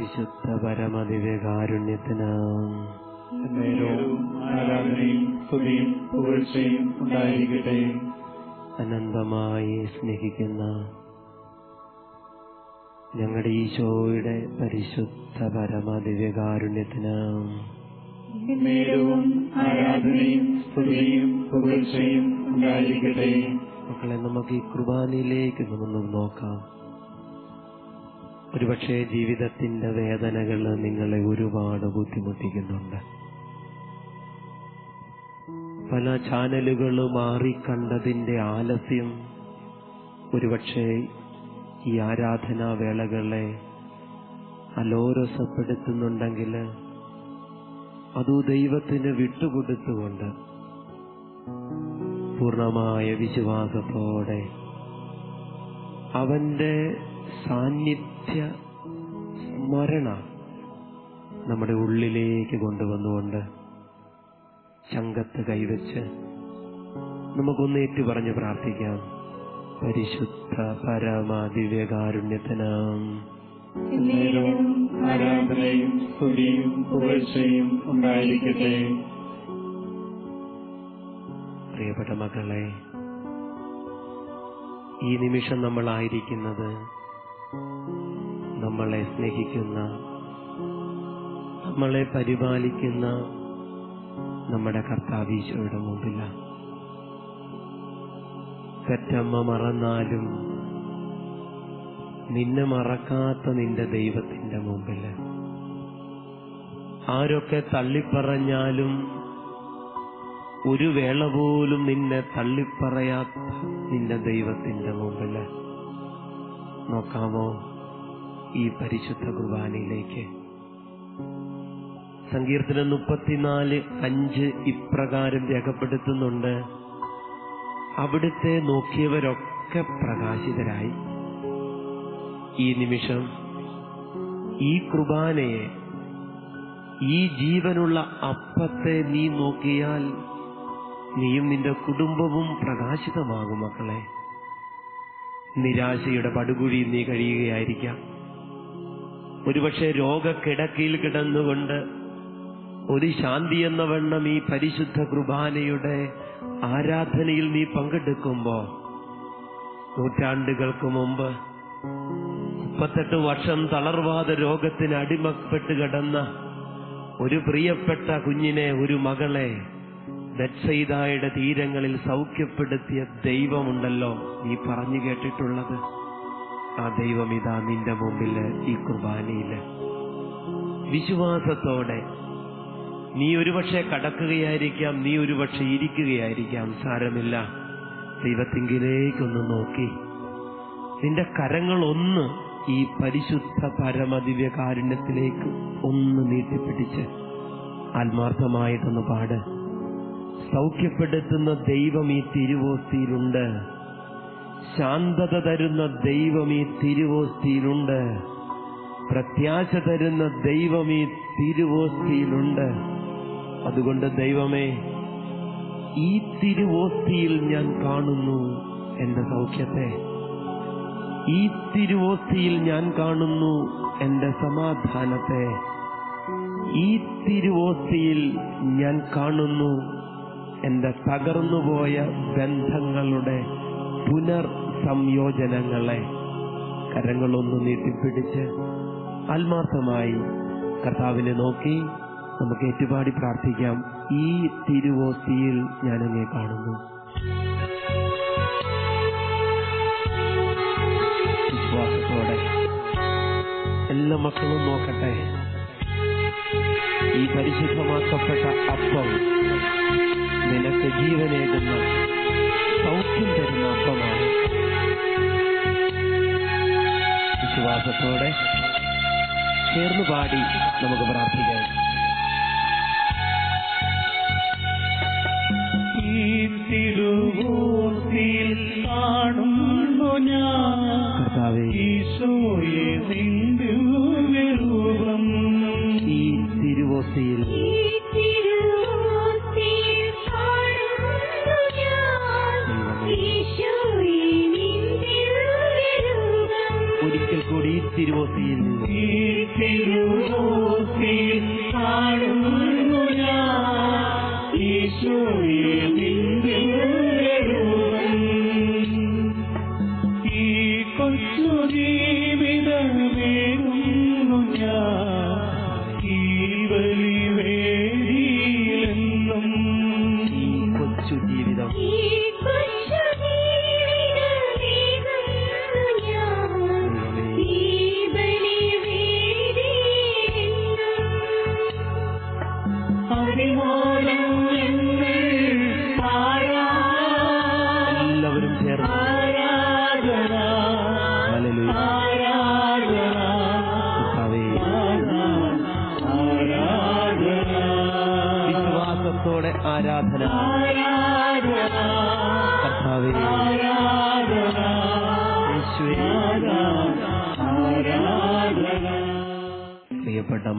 പരിശുദ്ധ പരമദിവ്യകാരുണ്യത്തിന് നേരവും ആരാധനയും സ്തുതിയും പുകഴ്ചയും ഉണ്ടായിരിക്കട്ടെ. അനന്തമായി സ്നേഹിക്കുന്ന ഞങ്ങളുടെ ഈശോയുടെ പരിശുദ്ധ പരമദിവ്യകാരുണ്യത്തിന് നേരവും ആരാധനയും സ്തുതിയും പുകഴ്ചയും ഉണ്ടായിരിക്കട്ടെ. മക്കളെ നമുക്ക് ഈ കുർബാനയിലേക്ക് നമുക്ക് നോക്കാം. ഒരുപക്ഷെ ജീവിതത്തിന്റെ വേദനകൾ നിങ്ങളെ ഒരുപാട് ബുദ്ധിമുട്ടിക്കുന്നുണ്ട്. പല ചാനലുകൾ മാറിക്കണ്ടതിന്റെ ആലസ്യം ഒരുപക്ഷെ ഈ ആരാധനാ വേളകളെ അലോരസപ്പെടുത്തുന്നുണ്ടെങ്കിൽ അതു ദൈവത്തിന് വിട്ടുകൊടുത്തുകൊണ്ട് പൂർണമായ വിശ്വാസത്തോടെ അവന്റെ സാന്നിധ്യ സ്മരണ നമ്മുടെ ഉള്ളിലേക്ക് കൊണ്ടുവന്നുകൊണ്ട് ചങ്കത്ത് കൈവച്ച് നമുക്കൊന്ന് ഏറ്റു പറഞ്ഞ് പ്രാർത്ഥിക്കാം. പരിശുദ്ധ പരമ ദിവ്യകാരുണ്യത്തിനാം നേരവും ആരാധനയും സ്തുതിയും പുകഴ്ചയും ഉണ്ടായിരിക്കട്ടെ. പ്രിയപ്പെട്ട മക്കളെ ഈ നിമിഷം നമ്മളായിരിക്കുന്നത് നമ്മളെ സ്നേഹിക്കുന്ന നമ്മളെ പരിപാലിക്കുന്ന നമ്മുടെ കർത്താവീശോയുടെ മുമ്പിലാണ് പെറ്റമ്മ മറന്നാലും നിന്നെ മറക്കാത്ത നിന്റെ ദൈവത്തിന്റെ മുമ്പിൽ ആരൊക്കെ തള്ളിപ്പറഞ്ഞാലും ഒരു വേള പോലും നിന്നെ തള്ളിപ്പറയാത്ത നിന്റെ ദൈവത്തിന്റെ മുമ്പിൽ നോക്കാമോ? ഈ പരിശുദ്ധ കുർബാനയിലേക്ക്. സങ്കീർത്തനം മുപ്പത്തിനാല് അഞ്ച് ഇപ്രകാരം രേഖപ്പെടുത്തുന്നുണ്ട്. അവിടുത്തെ നോക്കിയവരൊക്കെ പ്രകാശിതരായി. ഈ നിമിഷം ഈ കുർബാനയെ ഈ ജീവനുള്ള അപ്പത്തെ നീ നോക്കിയാൽ നീയും നിന്റെ കുടുംബവും പ്രകാശിതമാകും മക്കളെ. നിരാശയുടെ പടുകുഴി നീ കഴിയുകയായിരിക്കാം. ഒരുപക്ഷെ രോഗക്കിടക്കിയിൽ കിടന്നുകൊണ്ട് ഒരു ശാന്തി എന്ന വണ്ണം ഈ പരിശുദ്ധ കുർബാനയുടെ ആരാധനയിൽ നീ പങ്കെടുക്കുമ്പോ നൂറ്റാണ്ടുകൾക്ക് മുമ്പ് മുപ്പത്തെട്ട് വർഷം തളർവാദ രോഗത്തിന് അടിമപ്പെട്ട് കിടന്ന ഒരു പ്രിയപ്പെട്ട കുഞ്ഞിനെ ഒരു മകളെ ദക്ഷയുടെ തീരങ്ങളിൽ സൗഖ്യപ്പെടുത്തിയ ദൈവമുണ്ടല്ലോ നീ പറഞ്ഞു കേട്ടിട്ടുള്ളത്. ആ ദൈവം ഇതാ നിന്റെ മുമ്പിൽ ഈ കുർബാനയിൽ വിശ്വാസത്തോടെ നീ ഒരുപക്ഷെ കടക്കുകയായിരിക്കാം നീ ഒരുപക്ഷെ ഇരിക്കുകയായിരിക്കാം സാരമില്ല. ദൈവത്തിങ്കിലേക്കൊന്ന് നോക്കി. നിന്റെ കരങ്ങളൊന്ന് ഈ പരിശുദ്ധ പരമദിവ്യ കാരുണ്യത്തിലേക്ക് ഒന്ന് നീട്ടിപ്പിടിച്ച് ആത്മാർത്ഥമായിട്ടൊന്ന് പാട്. സൗഖ്യപ്പെടുത്തുന്ന ദൈവം ഈ തിരുവോസ്തിയിലുണ്ട്. ശാന്തത തരുന്ന ദൈവം ഈ തിരുവോസ്തിയിലുണ്ട്. പ്രത്യാശ തരുന്ന ദൈവം ഈ തിരുവോസ്തിയിലുണ്ട്. അതുകൊണ്ട് ദൈവമേ ഈ തിരുവോസ്തിയിൽ ഞാൻ കാണുന്നു എന്റെ സൗഖ്യത്തെ. ഈ തിരുവോസ്തിയിൽ ഞാൻ കാണുന്നു എന്റെ സമാധാനത്തെ. ഈ തിരുവോസ്തിയിൽ ഞാൻ കാണുന്നു എന്റെ തകർന്നുപോയ ബന്ധങ്ങളുടെ പുനർ സംയോജനങ്ങളെ കരങ്ങളൊന്ന് നീട്ടിപ്പിടിച്ച് ആത്മാർത്ഥമായി കർത്താവിനെ നോക്കി നമുക്ക് ഏറ്റുപാടി പ്രാർത്ഥിക്കാം. ഈ തിരുവോസ്തിയിൽ ഞാനങ്ങേ കാണുന്നു. വിശ്വാസത്തോടെ എല്ലാ മക്കളും നോക്കട്ടെ. ഈ പരിശുദ്ധമാക്കപ്പെട്ട അപ്പം നിനക്ക് ജീവനേകുന്ന. വിശ്വാസത്തോടെ ചേർന്ന് പാടി നമുക്ക് പ്രാർത്ഥിക്കാം.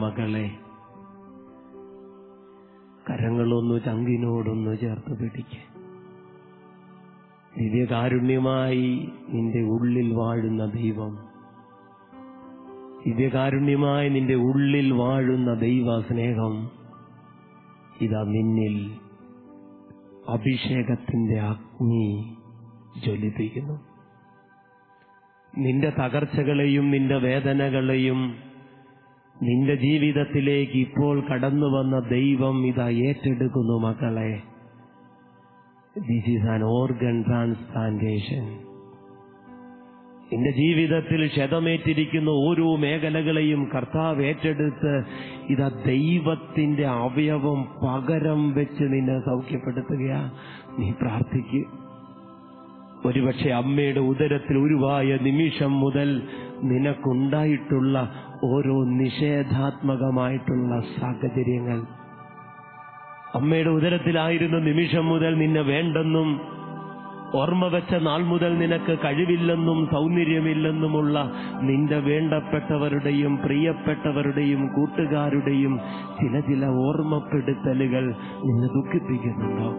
മകളെ കരങ്ങളൊന്നു ചങ്കിനോടൊന്നു ചേർത്ത് പിടിക്ക്. ദിവ്യകാരുണ്യമായി നിന്റെ ഉള്ളിൽ വാഴുന്ന ദൈവം ദിവ്യകാരുണ്യമായി നിന്റെ ഉള്ളിൽ വാഴുന്ന ദൈവ സ്നേഹം ഇതാ നിന്നിൽ അഭിഷേകത്തിന്റെ അഗ്നി ജ്വലിപ്പിക്കുന്നു. നിന്റെ തകർച്ചകളെയും നിന്റെ വേദനകളെയും നിന്റെ ജീവിതത്തിലേക്ക് ഇപ്പോൾ കടന്നു വന്ന ദൈവം ഇതാ ഏറ്റെടുക്കുന്നു മക്കളെ. This is an organ transplantation നിന്റെ ജീവിതത്തിൽ ക്ഷതമേറ്റിരിക്കുന്ന ഓരോ മേഖലകളെയും കർത്താവ് ഏറ്റെടുത്ത് ഇതാ ദൈവത്തിന്റെ അവയവം പകരം വെച്ച് നിന്നെ സൗഖ്യപ്പെടുത്തുകയാ. നീ പ്രാർത്ഥിക്കുക ഒരുപക്ഷെ അമ്മയുടെ ഉദരത്തിൽ ഉരുവായ നിമിഷം മുതൽ നിനക്കുണ്ടായിട്ടുള്ള ഓരോ നിഷേധാത്മകമായിട്ടുള്ള സാഹചര്യങ്ങൾ. അമ്മയുടെ ഉദരത്തിലായിരുന്ന നിമിഷം മുതൽ നിന്നെ വേണ്ടെന്നും ഓർമ്മ വെച്ച നാൾ മുതൽ നിനക്ക് കഴിവില്ലെന്നും സൗന്ദര്യമില്ലെന്നുമുള്ള നിന്റെ വേണ്ടപ്പെട്ടവരുടെയും പ്രിയപ്പെട്ടവരുടെയും കൂട്ടുകാരുടെയും ചില ചില ഓർമ്മപ്പെടുത്തലുകൾ നിന്നെ ദുഃഖിപ്പിക്കുന്നുണ്ടോ?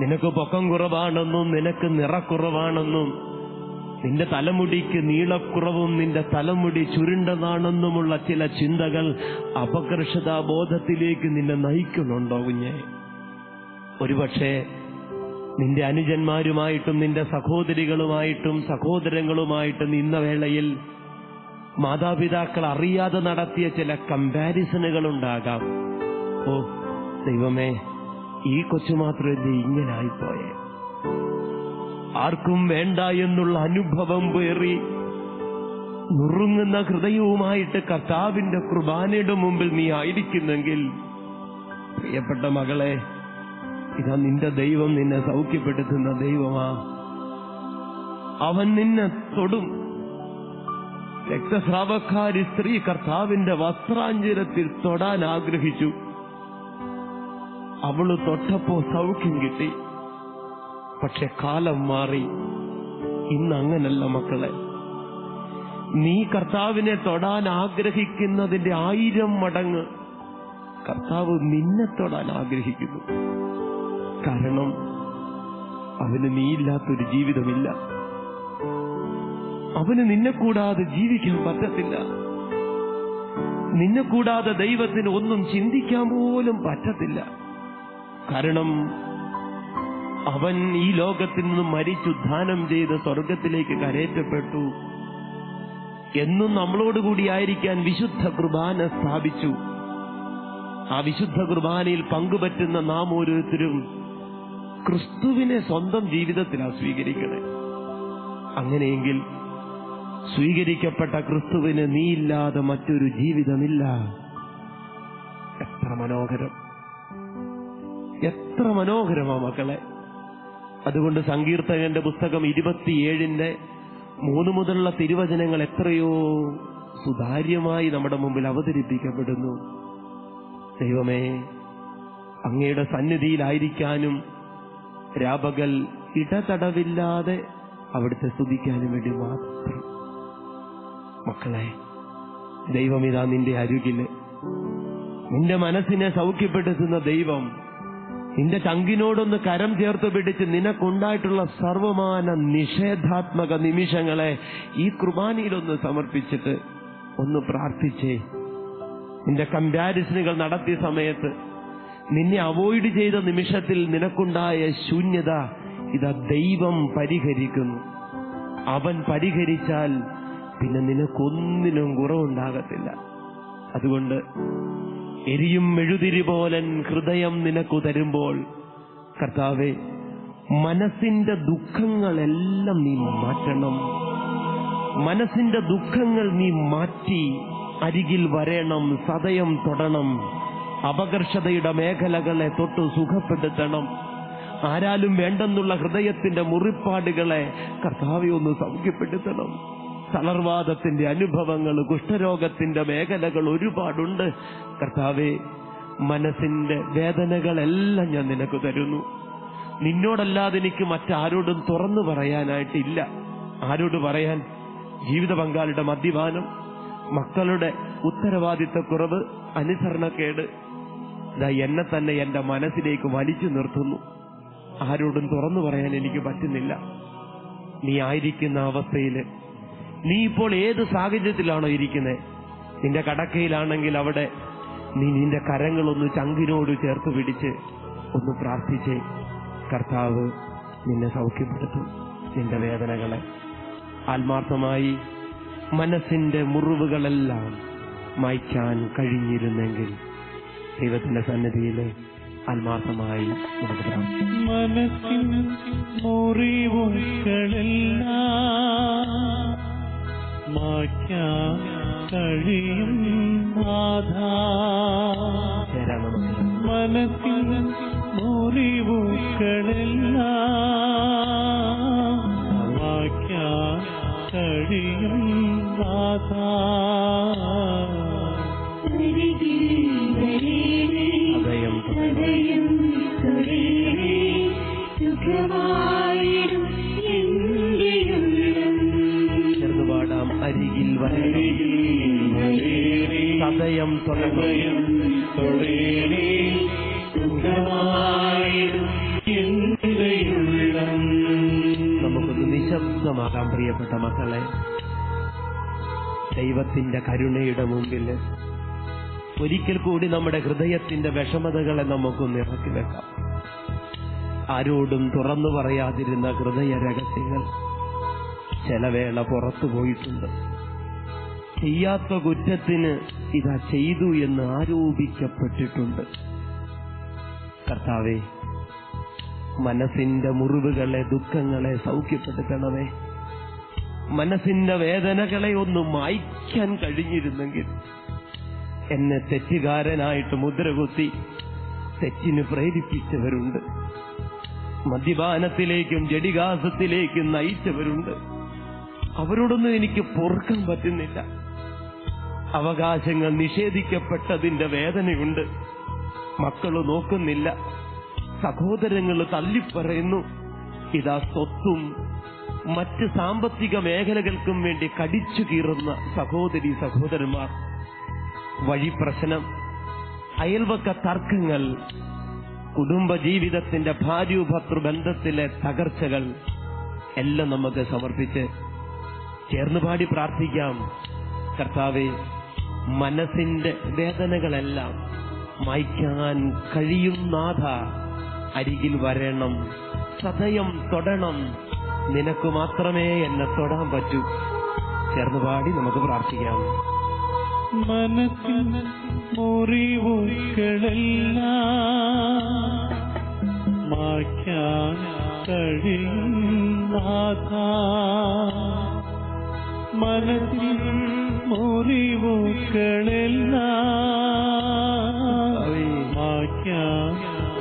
നിനക്ക് പൊക്കം കുറവാണെന്നും നിനക്ക് നിറക്കുറവാണെന്നും നിന്റെ തലമുടിക്ക് നീളക്കുറവും നിന്റെ തലമുടി ചുരുണ്ടതാണെന്നുമുള്ള ചില ചിന്തകൾ അപകർഷതാ ബോധത്തിലേക്ക് നിന്നെ നയിക്കുന്നുണ്ടോ കുഞ്ഞെ? ഒരുപക്ഷെ നിന്റെ അനുജന്മാരുമായിട്ടും നിന്റെ സഹോദരികളുമായിട്ടും സഹോദരങ്ങളുമായിട്ടും ഇന്ന വേളയിൽ മാതാപിതാക്കൾ അറിയാതെ നടത്തിയ ചില കമ്പാരിസണുകൾ ഉണ്ടാകാം ഓ ദൈവമേ ഈ കൊച്ചു മാത്രമല്ലേ ഇങ്ങനായിപ്പോയേ. ആർക്കും വേണ്ട എന്നുള്ള അനുഭവം പേറി നുറുങ്ങുന്ന ഹൃദയവുമായിട്ട് കർത്താവിന്റെ കുർബാനയുടെ മുമ്പിൽ നീ ആയിരിക്കുന്നെങ്കിൽ പ്രിയപ്പെട്ട മകളെ ഇതാ നിന്റെ ദൈവം നിന്നെ സൗഖ്യപ്പെടുത്തുന്ന ദൈവമാ. അവൻ നിന്നെ തൊടും. രക്തസ്രാവക്കാരി സ്ത്രീ കർത്താവിന്റെ വസ്ത്രാഞ്ചരത്തിൽ തൊടാൻ ആഗ്രഹിച്ചു. അവൾ തൊട്ടപ്പോ സൗഖ്യം കിട്ടി. പക്ഷെ കാലം മാറി. ഇന്ന് അങ്ങനല്ല മക്കളെ. നീ കർത്താവിനെ തൊടാൻ ആഗ്രഹിക്കുന്നതിന്റെ ആയിരം മടങ്ങ് കർത്താവ് നിന്നെ തൊടാൻ ആഗ്രഹിക്കുന്നു. കാരണം അവന് നീയില്ലാത്തൊരു ജീവിതമില്ല. അവന് നിന്നെ കൂടാതെ ജീവിക്കാൻ പറ്റത്തില്ല. നിന്നെ കൂടാതെ ദൈവത്തിന് ഒന്നും ചിന്തിക്കാൻ പോലും പറ്റത്തില്ല. കാരണം അവൻ ഈ ലോകത്തിൽ നിന്നും മരിച്ചുദ്ധാനം ചെയ്ത് സ്വർഗത്തിലേക്ക് കരേറ്റപ്പെട്ടു. എന്നും നമ്മളോടുകൂടിയായിരിക്കാൻ വിശുദ്ധ കുർബാന സ്ഥാപിച്ചു. ആ വിശുദ്ധ കുർബാനയിൽ പങ്കുപറ്റുന്ന നാം ഓരോരുത്തരും ക്രിസ്തുവിനെ സ്വന്തം ജീവിതത്തിലാ സ്വീകരിക്കണേ. അങ്ങനെയെങ്കിൽ സ്വീകരിക്കപ്പെട്ട ക്രിസ്തുവിന് നീയില്ലാതെ മറ്റൊരു ജീവിതമില്ല. എത്ര മനോഹരം. എത്ര മനോഹരമാ മക്കളെ. അതുകൊണ്ട് സങ്കീർത്തകന്റെ പുസ്തകം ഇരുപത്തിയേഴിന്റെ മൂന്ന് മുതലുള്ള തിരുവചനങ്ങൾ എത്രയോ സുതാര്യമായി നമ്മുടെ മുമ്പിൽ അവതരിപ്പിക്കപ്പെടുന്നു. ദൈവമേ അങ്ങയുടെ സന്നിധിയിലായിരിക്കാനും രാപകൽ ഇടതടവില്ലാതെ അവിടുത്തെ സ്തുതിക്കാനും വേണ്ടി മാത്രം. മക്കളെ ദൈവം ഇതാ നിന്റെ അരുകിൽ. നിന്റെ മനസ്സിനെ സൗഖ്യപ്പെടുത്തുന്ന ദൈവം നിന്റെ ചങ്കിനോടൊന്ന് കരം ചേർത്ത് പിടിച്ച് നിനക്കുണ്ടായിട്ടുള്ള സർവമാന നിഷേധാത്മക നിമിഷങ്ങളെ ഈ കുർബാനയിലൊന്ന് സമർപ്പിച്ചിട്ട് ഒന്ന് പ്രാർത്ഥിച്ചേ. നിന്റെ കമ്പാരിസണുകൾ നടത്തിയ സമയത്ത് നിന്നെ അവോയ്ഡ് ചെയ്ത നിമിഷത്തിൽ നിനക്കുണ്ടായ ശൂന്യത ഇതാ ദൈവം പരിഹരിക്കുന്നു. അവൻ പരിഹരിച്ചാൽ പിന്നെ നിനക്കൊന്നിനും കുറവുണ്ടാകത്തില്ല. അതുകൊണ്ട് എരിയും മെഴുതിരി പോലൻ ഹൃദയം നിനക്കു തരുമ്പോൾ കർത്താവെ മനസ്സിന്റെ ദുഃഖങ്ങളെല്ലാം നീ മാറ്റണം. മനസ്സിന്റെ ദുഃഖങ്ങൾ നീ മാറ്റി അരികിൽ വരേണം സതയം തൊടണം അപകർഷതയുടെ മേഖലകളെ തൊട്ട് സുഖപ്പെടുത്തണം. ആരാലും വേണ്ടെന്നുള്ള ഹൃദയത്തിന്റെ മുറിപ്പാടുകളെ കർത്താവെ ഒന്ന് സൗഖ്യപ്പെടുത്തണം. തളർവാദത്തിന്റെ അനുഭവങ്ങൾ കുഷ്ഠരോഗത്തിന്റെ മേഖലകൾ ഒരുപാടുണ്ട്. കർത്താവെ മനസ്സിന്റെ വേദനകളെല്ലാം ഞാൻ നിനക്ക് തരുന്നു. നിന്നോടല്ലാതെ എനിക്ക് മറ്റാരോടും തുറന്നു പറയാനായിട്ടില്ല. ആരോട് പറയാൻ? ജീവിത പങ്കാളിയുടെ മദ്യപാനം മക്കളുടെ ഉത്തരവാദിത്തക്കുറവ് അനുസരണക്കേട്. ഇതാ എന്നെ തന്നെ എന്റെ മനസ്സിലേക്ക് വലിച്ചു നിർത്തുന്നു. ആരോടും തുറന്നു പറയാൻ എനിക്ക് പറ്റുന്നില്ല. നീ ആയിരിക്കുന്ന അവസ്ഥയിൽ നീ ഇപ്പോൾ ഏത് സാഹചര്യത്തിലാണോ ഇരിക്കുന്നത് നിന്റെ കടക്കയിലാണെങ്കിൽ അവിടെ നീ നിന്റെ കരങ്ങളൊന്ന് ചങ്കിനോട് ചേർത്ത് പിടിച്ച് ഒന്ന് പ്രാർത്ഥിച്ച് കർത്താവ് നിന്നെ സൗഖ്യപ്പെടുത്തും നിന്റെ വേദനകളെ. ആത്മാർത്ഥമായി മനസ്സിന്റെ മുറിവുകളെല്ലാം മായ്ക്കാൻ കഴിഞ്ഞിരുന്നെങ്കിൽ ദൈവത്തിന്റെ സന്നിധിയിൽ ആത്മാർത്ഥമായി മനസ്സിൻ മുറിവുകളെല്ലാം മായ്ക്കാൻ കഴിയും നാഥാ. മനസ്സിൻ മുറിവുകളെല്ലാം മായ്ക്കാൻ കഴിയും നാഥാ. ഹൃദയം ഹൃദയം തൊടേണേ നമുക്കൊന്ന് നിശബ്ദമാകാം പ്രിയപ്പെട്ട മക്കളെ. ദൈവത്തിന്റെ കരുണയുടെ മുമ്പിൽ ഒരിക്കൽ കൂടി നമ്മുടെ ഹൃദയത്തിന്റെ വിഷമതകളെ നമുക്കൊന്ന് ഇറക്കി വെക്കാം. ആരോടും തുറന്നു പറയാതിരുന്ന ഹൃദയ രഹസ്യങ്ങൾ ചില വേള പുറത്തു പോയിട്ടുണ്ട്. ചെയ്യാത്ത കുറ്റത്തിന് ഇതാ ചെയ്തു എന്ന് ആരോപിക്കപ്പെട്ടിട്ടുണ്ട്. കർത്താവേ മനസ്സിന്റെ മുറിവുകളെ ദുഃഖങ്ങളെ സൗഖ്യപ്പെടുത്തണമേ. മനസ്സിന്റെ വേദനകളെ ഒന്ന് മായ്ക്കാൻ കഴിഞ്ഞിരുന്നെങ്കിൽ എന്നെ തെറ്റുകാരനായിട്ട് മുദ്രകുത്തി തെറ്റിന് പ്രേരിപ്പിച്ചവരുണ്ട്. മദ്യപാനത്തിലേക്കും ജഡികാസത്തിലേക്കും നയിച്ചവരുണ്ട്. അവരോടൊന്നും എനിക്ക് പൊറുക്കാൻ പറ്റുന്നില്ല. അവകാശങ്ങൾ നിഷേധിക്കപ്പെട്ടതിന്റെ വേദനയുണ്ട്. മക്കൾ നോക്കുന്നില്ല. സഹോദരങ്ങൾ തള്ളിപ്പറയുന്നു ഇതാ സ്വത്തും മറ്റ് സാമ്പത്തിക മേഖലകൾക്കും വേണ്ടി കടിച്ചു കീറുന്ന സഹോദരി സഹോദരന്മാർ. വഴി പ്രശ്നം. അയൽവക്ക തർക്കങ്ങൾ. കുടുംബജീവിതത്തിന്റെ ജീവിതത്തിന്റെ ഭാര്യ ബന്ധത്തിലെ തകർച്ചകൾ. എല്ലാം നമുക്ക് സമർപ്പിച്ച് ചേർന്ന് പാടി പ്രാർത്ഥിക്കാം. കർത്താവെ മനസ്സിന്റെ വേദനകളെല്ലാം മായ്ക്കാൻ കഴിയും നാഥ. അരികിൽ വരണം സദയം തൊടണം. നിനക്ക് മാത്രമേ എന്നെ തൊടാൻ പറ്റൂ. ചേർന്ന് പാടി നമുക്ക് പ്രാർത്ഥിക്കാം. മനസ്സിൽ മുറിവുകളെല്ലാം മായ്ക്കാൻ കഴിയും നാഥാ. മനസ്സിൻ മുറിവുകളെല്ലാം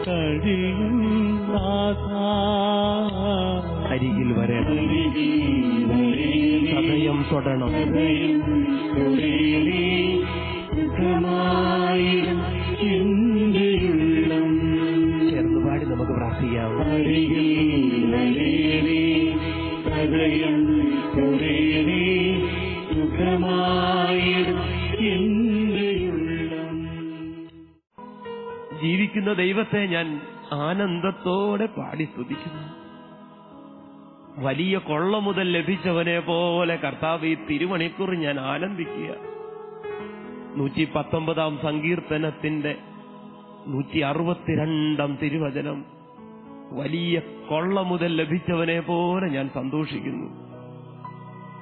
കഴിയും അരികിൽ വരണം സദയം തൊടണം. ചേർന്ന് പാടി നമുക്ക് പ്രാർത്ഥിക്കാം. ദൈവത്തെ ഞാൻ ആനന്ദത്തോടെ പാടി സ്തുതിക്കുന്നു. വലിയ കൊള്ള മുതൽ ലഭിച്ചവനെ പോലെ കർത്താവ് ഈ തിരുമണിക്കൂർ ഞാൻ ആനന്ദിക്കുക നൂറ്റി പത്തൊമ്പതാം സങ്കീർത്തനത്തിന്റെ നൂറ്റി അറുപത്തിരണ്ടാം തിരുവചനം. വലിയ കൊള്ള മുതൽ ലഭിച്ചവനെ പോലെ ഞാൻ സന്തോഷിക്കുന്നു.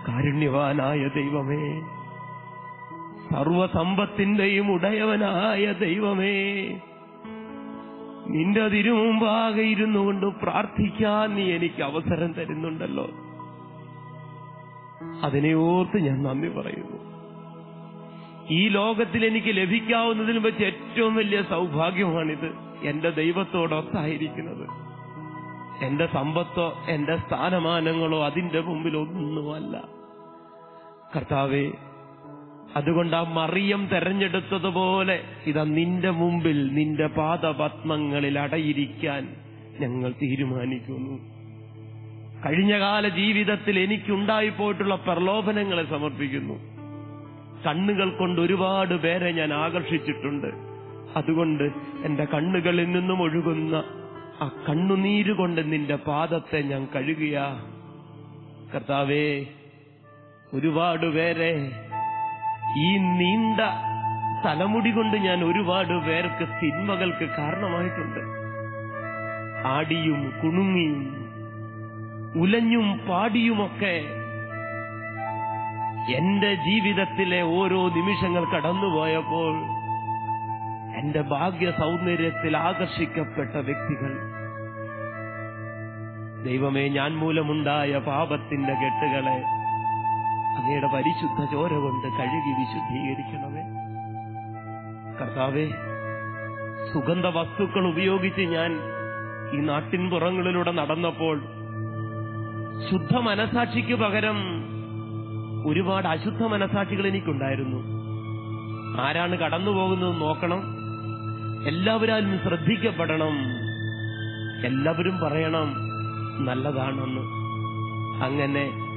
കാരുണ്യവാനായ ദൈവമേ സർവസമ്പത്തിന്റെയും ഉടയവനായ ദൈവമേ നിന്റെ തിരുമുമ്പാകെ ഇരുന്നു കൊണ്ട് പ്രാർത്ഥിക്കാൻ നീ എനിക്ക് അവസരം തരുന്നുണ്ടല്ലോ. അതിനെ ഓർത്ത് ഞാൻ നന്ദി പറയുന്നു. ഈ ലോകത്തിൽ എനിക്ക് ലഭിക്കാവുന്നതിൽ വെച്ച് ഏറ്റവും വലിയ സൗഭാഗ്യമാണിത് എന്റെ ദൈവത്തോടൊത്തായിരിക്കുന്നത്. എന്റെ സമ്പത്തോ എന്റെ സ്ഥാനമാനങ്ങളോ അതിന്റെ മുമ്പിൽ ഒന്നുമല്ല കർത്താവേ അതുകൊണ്ട് ആ മറിയം തെരഞ്ഞെടുത്തതുപോലെ ഇതാ നിന്റെ മുമ്പിൽ നിന്റെ പാദപത്മങ്ങളിൽ അടയിരിക്കാൻ ഞങ്ങൾ തീരുമാനിക്കുന്നു. കഴിഞ്ഞകാല ജീവിതത്തിൽ എനിക്കുണ്ടായിപ്പോയിട്ടുള്ള പ്രലോഭനങ്ങളെ സമർപ്പിക്കുന്നു. കണ്ണുകൾ കൊണ്ട് ഒരുപാട് പേരെ ഞാൻ ആകർഷിച്ചിട്ടുണ്ട്. അതുകൊണ്ട് എന്റെ കണ്ണുകളിൽ നിന്നും ഒഴുകുന്ന ആ കണ്ണുനീരുകൊണ്ട് നിന്റെ പാദത്തെ ഞാൻ കഴുകിയ. കർത്താവേ ഒരുപാട് പേരെ ഈ നീണ്ട തലമുടി കൊണ്ട് ഞാൻ ഒരുപാട് പേർക്ക് തിന്മകൾക്ക് കാരണമായിട്ടുണ്ട്. ആടിയും കുണുങ്ങിയും ഉലഞ്ഞും പാടിയുമൊക്കെ എന്റെ ജീവിതത്തിലെ ഓരോ നിമിഷങ്ങൾ കടന്നുപോയപ്പോൾ എന്റെ ഭാഗ്യ സൗന്ദര്യത്തിൽ ആകർഷിക്കപ്പെട്ട വ്യക്തികൾ. ദൈവമേ ഞാൻ മൂലമുണ്ടായ പാപത്തിന്റെ കെട്ടുകളെ അങ്ങയുടെ പരിശുദ്ധ ചോര കൊണ്ട് കഴുകി വിശുദ്ധീകരിക്കണമേ. കർത്താവേ സുഗന്ധ വസ്തുക്കൾ ഉപയോഗിച്ച് ഞാൻ ഈ നാട്ടിൻ പുറങ്ങളിലൂടെ നടന്നപ്പോൾ ശുദ്ധ മനസാക്ഷിക്ക് പകരം ഒരുപാട് അശുദ്ധ മനസാക്ഷികൾ എനിക്കുണ്ടായിരുന്നു. ആരാണ് കടന്നു പോകുന്നത് നോക്കണം. എല്ലാവരും ശ്രദ്ധിക്കപ്പെടണം. എല്ലാവരും പറയണം നല്ലതാണെന്ന്. അങ്ങനെ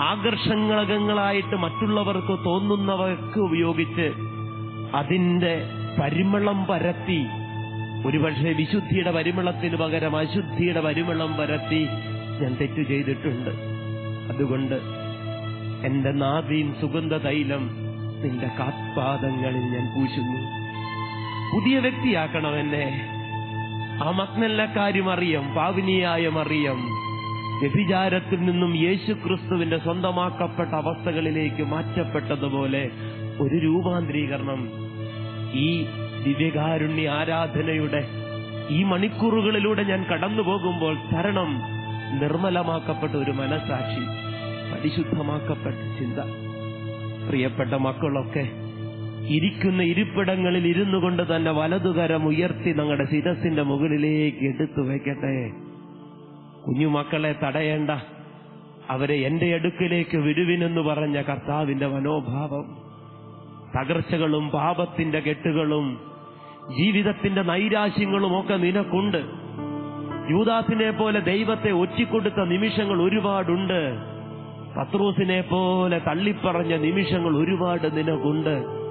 ആകർഷങ്ങളകങ്ങളായിട്ട് മറ്റുള്ളവർക്ക് തോന്നുന്നവർക്ക് ഉപയോഗിച്ച് അതിന്റെ പരിമളം പരത്തി ഒരുപക്ഷെ വിശുദ്ധിയുടെ പരിമളത്തിന് പകരം അശുദ്ധിയുടെ പരിമളം പരത്തി ഞാൻ തെറ്റു ചെയ്തിട്ടുണ്ട്. അതുകൊണ്ട് എന്റെ നാദീം സുഗന്ധ തൈലം നിന്റെ കാത്പാദങ്ങളിൽ ഞാൻ പൂശുന്നു. പുതിയ വ്യക്തിയാക്കണം എന്നെ ആ കാര്യം അറിയാം പാവിനിയായ മറിയം വ്യഭിചാരത്തിൽ നിന്നും യേശു ക്രിസ്തുവിന്റെ സ്വന്തമാക്കപ്പെട്ട അവസ്ഥകളിലേക്ക് മാറ്റപ്പെട്ടതുപോലെ ഒരു രൂപാന്തരീകരണം ഈ ദിവ്യകാരുണ്യ ആരാധനയുടെ ഈ മണിക്കൂറുകളിലൂടെ ഞാൻ കടന്നു പോകുമ്പോൾ തരണം നിർമ്മലമാക്കപ്പെട്ട ഒരു മനസാക്ഷി പരിശുദ്ധമാക്കപ്പെട്ട ചിന്ത. പ്രിയപ്പെട്ട മക്കളൊക്കെ ഇരിക്കുന്ന ഇരിപ്പിടങ്ങളിൽ ഇരുന്നു കൊണ്ട് തന്നെ വലതുകരം ഉയർത്തി ഞങ്ങളുടെ ശിരസിന്റെ മുകളിലേക്ക് എടുത്തു വെക്കട്ടെ. കുഞ്ഞുമക്കളെ തടയേണ്ട. അവരെ എന്റെ അടുക്കിലേക്ക് വിടുവിനെന്ന് പറഞ്ഞ കർത്താവിന്റെ മനോഭാവം തകർച്ചകളും പാപത്തിന്റെ കെട്ടുകളും ജീവിതത്തിന്റെ നൈരാശ്യങ്ങളും ഒക്കെ നിനക്കുണ്ട്. യൂദാസിനെ പോലെ ദൈവത്തെ ഒറ്റിക്കൊടുത്ത നിമിഷങ്ങൾ ഒരുപാടുണ്ട്. പത്രൂസിനെ പോലെ തള്ളിപ്പറഞ്ഞ നിമിഷങ്ങൾ ഒരുപാട് നിനക്കുണ്ട്.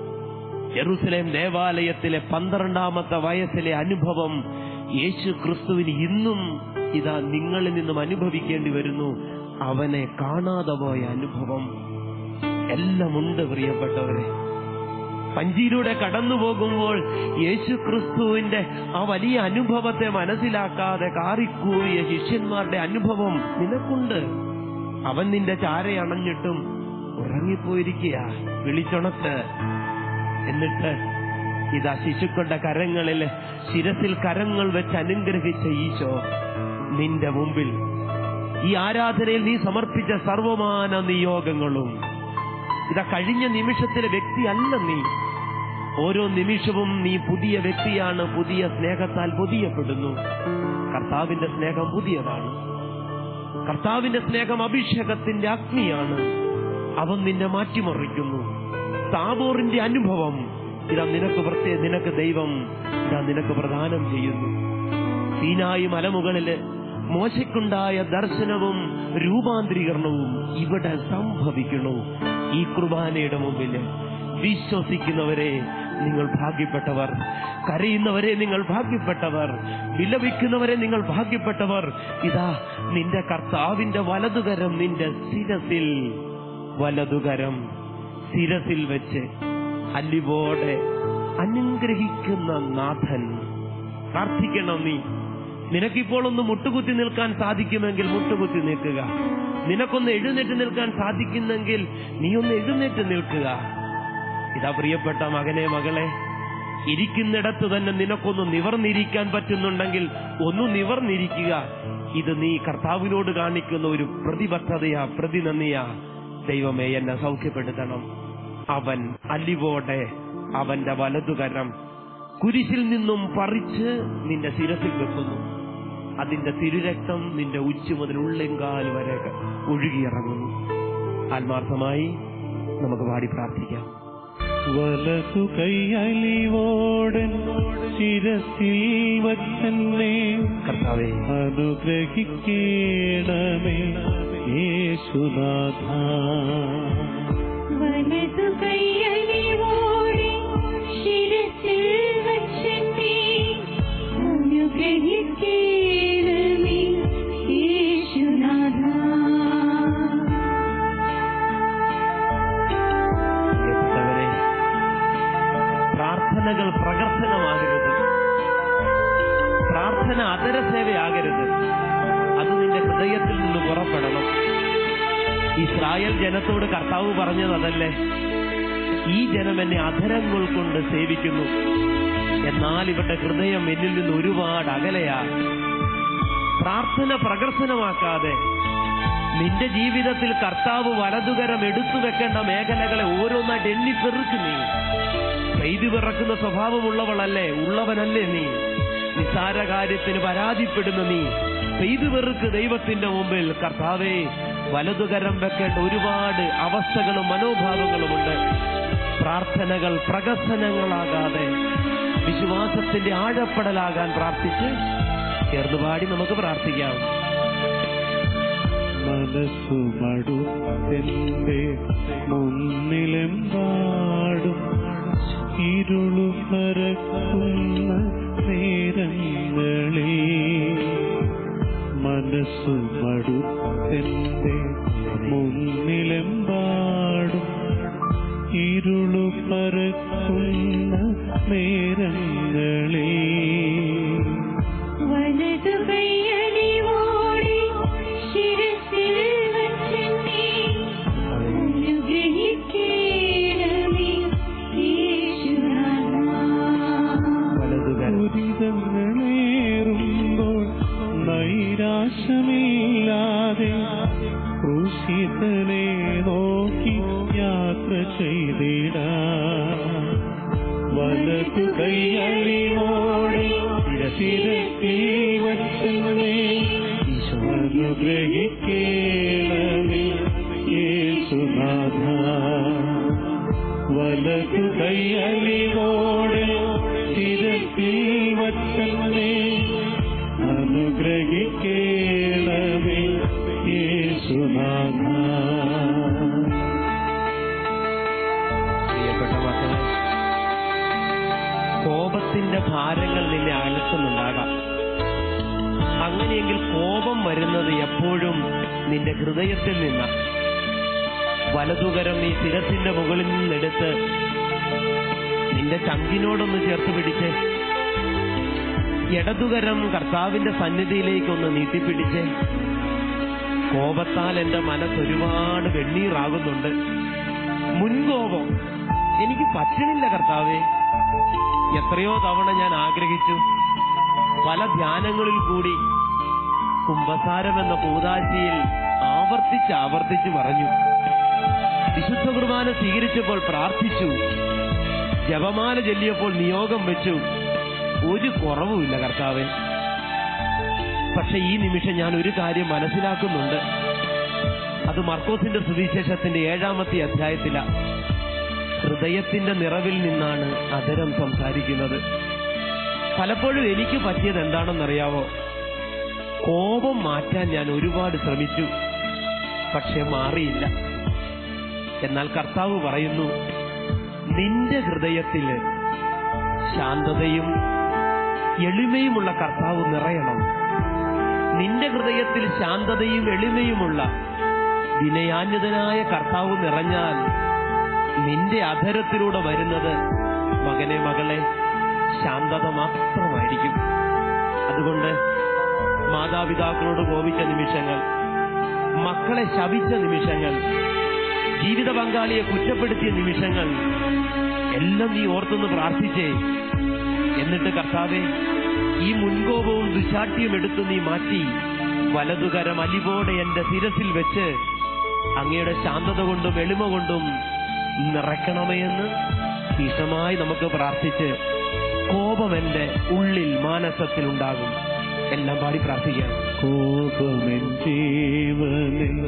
ജെറുസലേം ദേവാലയത്തിലെ പന്ത്രണ്ടാമത്തെ വയസ്സിലെ അനുഭവം യേശു ക്രിസ്തുവിന് ഇന്നും ഇതാ നിങ്ങളിൽ നിന്നും അനുഭവിക്കേണ്ടി വരുന്നു. അവനെ കാണാതെ പോയ അനുഭവം എല്ലാമുണ്ട് പ്രിയപ്പെട്ടവരെ. പഞ്ചിയിലൂടെ കടന്നു പോകുമ്പോൾ യേശു ക്രിസ്തുവിന്റെ ആ വലിയ അനുഭവത്തെ മനസ്സിലാക്കാതെ കാറിക്കൂറിയ ശിഷ്യന്മാരുടെ അനുഭവം നിനക്കുണ്ട്. അവൻ നിന്റെ ചാരയണഞ്ഞിട്ടും ഉറങ്ങിപ്പോയിരിക്കുക വിളിച്ചുണത്ത് എന്നിട്ട് ഇതാ ശിശുക്കളുടെ കരങ്ങളിൽ ശിരസിൽ കരങ്ങൾ വെച്ച് അനുഗ്രഹിച്ച ഈശോ നിന്റെ മുമ്പിൽ. ഈ ആരാധനയിൽ നീ സമർപ്പിച്ച സർവമാന നിയോഗങ്ങളും. ഇതാ കഴിഞ്ഞ നിമിഷത്തിലെ വ്യക്തിയല്ല നീ. ഓരോ നിമിഷവും നീ പുതിയ വ്യക്തിയാണ് പുതിയ സ്നേഹത്താൽ പുതിയപ്പെടുന്നു. കർത്താവിന്റെ സ്നേഹം പുതിയതാണ്. കർത്താവിന്റെ സ്നേഹം അഭിഷേകത്തിന്റെ അഗ്നിയാണ്. അവൻ നിന്നെ മാറ്റിമറിക്കുന്നു. താബോറിന്റെ അനുഭവം ഇതാ നിനക്ക് പ്രത്യേക നിനക്ക് ദൈവം ഇതാ നിനക്ക് പ്രദാനം ചെയ്യുന്നു. സീനായി മലമുകളിൽ മോശയ്ക്കുണ്ടായ ദർശനവും രൂപാന്തരീകരണവും ഇവിടെ സംഭവിക്കുന്നു. ഈ കുർബാനയുടെ മുമ്പിൽ വിശ്വസിക്കുന്നവരെ നിങ്ങൾ ഭാഗ്യപ്പെട്ടവർ കരയുന്നവരെ നിങ്ങൾ ഭാഗ്യപ്പെട്ടവർ വിലപിക്കുന്നവരെ നിങ്ങൾ ഭാഗ്യപ്പെട്ടവർ. ഇതാ നിന്റെ കർത്താവിന്റെ വലതുകരം നിന്റെ ശിരസിൽ വലതുകരം ശിരസിൽ വെച്ച് അല്ലിവോടെ അനുഗ്രഹിക്കുന്ന നാഥൻ. പ്രാർത്ഥിക്കണം നീ? നിനക്കിപ്പോൾ ഒന്ന് മുട്ടുകുത്തി നിൽക്കാൻ സാധിക്കുമെങ്കിൽ മുട്ടുകുത്തി നിൽക്കുക. നിനക്കൊന്ന് എഴുന്നേറ്റ് നിൽക്കാൻ സാധിക്കുന്നെങ്കിൽ നീ ഒന്ന് എഴുന്നേറ്റ് നിൽക്കുക. ഇതാ പ്രിയപ്പെട്ട മകനെ മകളെ ഇരിക്കുന്നിടത്ത് തന്നെ നിനക്കൊന്ന് നിവർന്നിരിക്കാൻ പറ്റുന്നുണ്ടെങ്കിൽ ഒന്ന് നിവർന്നിരിക്കുക. ഇത് നീ കർത്താവിനോട് കാണിക്കുന്ന ഒരു പ്രതിബദ്ധതയാ പ്രതിനന്ദിയാ. ദൈവമേ എന്നെ സൗഖ്യപ്പെടുത്തണം. അവൻ അലിവോടെ അവന്റെ വലതുകരം കുരിശിൽ നിന്നും പറിച്ച് നിന്റെ ശിരസിൽ വെക്കുന്നു. അതിന്റെ തിരുരക്തം നിന്റെ ഉച്ച മുതൽ ഉള്ളെങ്കാൽ വരെ ഒഴുകിയിറങ്ങുന്നു. ആത്മാർത്ഥമായി നമുക്ക് പാടി പ്രാർത്ഥിക്കാം. വലതു കൈയലിവോടൻ ശിരസിൽ വച്ചെന്നെ. കർത്താവേ അനുഗ്രഹിക്കേണമേ. യേശുനാഥ. പ്രാർത്ഥനകൾ പ്രാർത്ഥന നിന്റെ ഹൃദയത്തിൽ പുറപ്പെടണം. ഇസ്രായേൽ ജനത്തോട് കർത്താവ് പറഞ്ഞത് അതല്ലേ ഈ ജനം എന്നെ അധരങ്ങൾ കൊണ്ട് സേവിക്കുന്നു. എന്നാൽ ഇവരുടെ ഹൃദയം എന്നിൽ നിന്ന് ഒരുപാട് അകലയാ പ്രാർത്ഥന പ്രകർശനമാക്കാതെ നിന്റെ ജീവിതത്തിൽ കർത്താവ് വലതുകരം എടുത്തു വെക്കേണ്ട മേഖലകളെ ഓരോന്നായിട്ട് എണ്ണിപ്പെറുക്ക് നീ. പെയ്തു പിറക്കുന്ന സ്വഭാവമുള്ളവളല്ലേ ഉള്ളവനല്ലേ നീ. നിസാര കാര്യത്തിന് പരാതിപ്പെടുന്ന നീ. പെയ്തു പെറുക്ക് ദൈവത്തിന്റെ മുമ്പിൽ. കർത്താവേ വലതുകരം വെക്കേണ്ട ഒരുപാട് അവസ്ഥകളും മനോഭാവങ്ങളുമുണ്ട്. പ്രാർത്ഥനകൾ പ്രകസനങ്ങളാകാതെ വിശ്വാസത്തിന്റെ ആഴപ്പെടലാകാൻ പ്രാർത്ഥിച്ച് ചേർന്നുപാടി നമുക്ക് പ്രാർത്ഥിക്കാം. മനസ്സു മുന്നിലും പാടും ഇരുളു പരക്കുന്ന നേരങ്ങളെ. മനസ്സു മടുത്തെന്റെ ഇരുളു കോപത്തിന്റെ ഭാരങ്ങൾ നിന്നെ അകറ്റുന്നുണ്ടാകാം അങ്ങനെയെങ്കിൽ കോപം വരുന്നത് എപ്പോഴും നിന്റെ ഹൃദയത്തിൽ നിന്ന് വലതുകരം നീ സ്ഥിരത്തിന്റെ മുകളിൽ നിന്നെടുത്ത് നിന്റെ ചങ്കിനോടൊന്ന് ചേർത്ത് പിടിച്ച് ഇടതുകരം കർത്താവിന്റെ സന്നിധിയിലേക്കൊന്ന് നീട്ടിപ്പിടിച്ച് കോപത്താൽ എന്റെ മനസ്സ് ഒരുപാട് വെണ്ണീറാകുന്നുണ്ട്. മുൻകോപം. എനിക്ക് പറ്റണില്ല കർത്താവേ. എത്രയോ തവണ ഞാൻ ആഗ്രഹിച്ചു. പല ധ്യാനങ്ങളിൽ കൂടി കുംഭസാരം എന്ന കൂതാശിയിൽ ആവർത്തിച്ച് ആവർത്തിച്ച് പറഞ്ഞു വിശുദ്ധ കുർബാന സ്വീകരിച്ചപ്പോൾ പ്രാർത്ഥിച്ചു. ജപമാല ചൊല്ലിയപ്പോൾ നിയോഗം വെച്ചു. ഒരു കുറവുമില്ല കർത്താവേ. പക്ഷെ ഈ നിമിഷം ഞാൻ ഒരു കാര്യം മനസ്സിലാക്കുന്നുണ്ട്. അത് മർക്കോസിന്റെ സുവിശേഷത്തിന്റെ ഏഴാമത്തെ അധ്യായത്തില. ഹൃദയത്തിന്റെ നിറവിൽ നിന്നാണ് അതരം സംസാരിക്കുന്നത്. പലപ്പോഴും എനിക്ക് പറ്റിയത് എന്താണെന്നറിയാവോ? കോപം മാറ്റാൻ ഞാൻ ഒരുപാട് ശ്രമിച്ചു. പക്ഷെ മാറിയില്ല. എന്നാൽ കർത്താവ് പറയുന്നു നിന്റെ ഹൃദയത്തിൽ ശാന്തതയും എളിമയുമുള്ള കർത്താവ് നിറയണം. നിന്റെ ഹൃദയത്തിൽ ശാന്തതയും എളിമയുമുള്ള വിനയാന്യതനായ കർത്താവ് നിറഞ്ഞാൽ നിന്റെ അധരത്തിലൂടെ വരുന്നത് മകനെ മകളെ ശാന്തത മാത്രമായിരിക്കും. അതുകൊണ്ട് മാതാപിതാക്കളോട് കോപിച്ച നിമിഷങ്ങൾ മക്കളെ ശപിച്ച നിമിഷങ്ങൾ ജീവിത പങ്കാളിയെ കുറ്റപ്പെടുത്തിയ നിമിഷങ്ങൾ എല്ലാം നീ ഓർത്തൊന്ന് പ്രാർത്ഥിച്ചേ. എന്നിട്ട് കർത്താവെ ഈ മുൻകോപവും ദുശാഠ്യം എടുത്ത് നീ മാറ്റി. വലതുകരം അലിവോടെ എന്റെ ശിരസിൽ വെച്ച് അങ്ങയുടെ ശാന്തത കൊണ്ടും എളിമ കൊണ്ടും നിറയ്ക്കണമേ എന്ന് നമുക്ക് പ്രാർത്ഥിച്ച് കോപം എന്റെ ഉള്ളിൽ മാനസത്തിൽ ഉണ്ടാകും. എല്ലാം പാടി പ്രാർത്ഥിക്കാം. കോപമെൻ ജീവനിൽ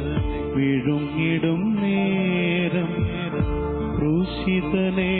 വിഴുങ്ങിടും നേരം शीतले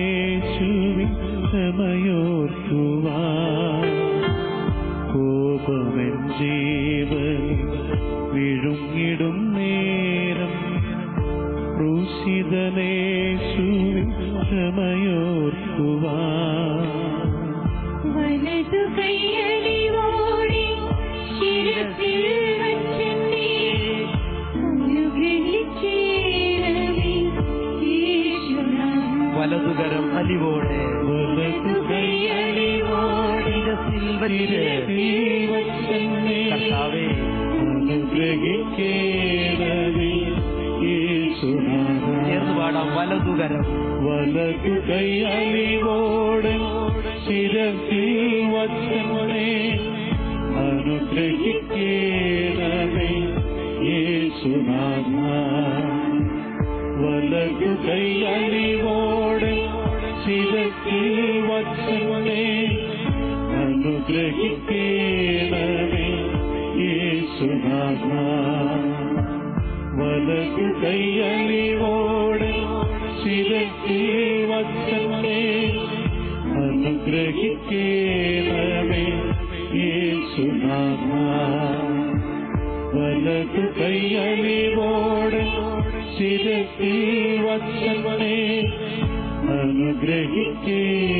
കൈയലിവോടെ ശിരസിൽ വച്ചനെ അനുഗ്രഹിക്കേണമേ. വലതു കൈയലിവോടെ ശിരസിൽ വച്ചനെ അനുഗ്രഹിക്കേണമേ. വലതു കൈയലിവോടെ ശിരസിൽ വച്ചവനെ അനുഗ്രഹിക്കേണമേ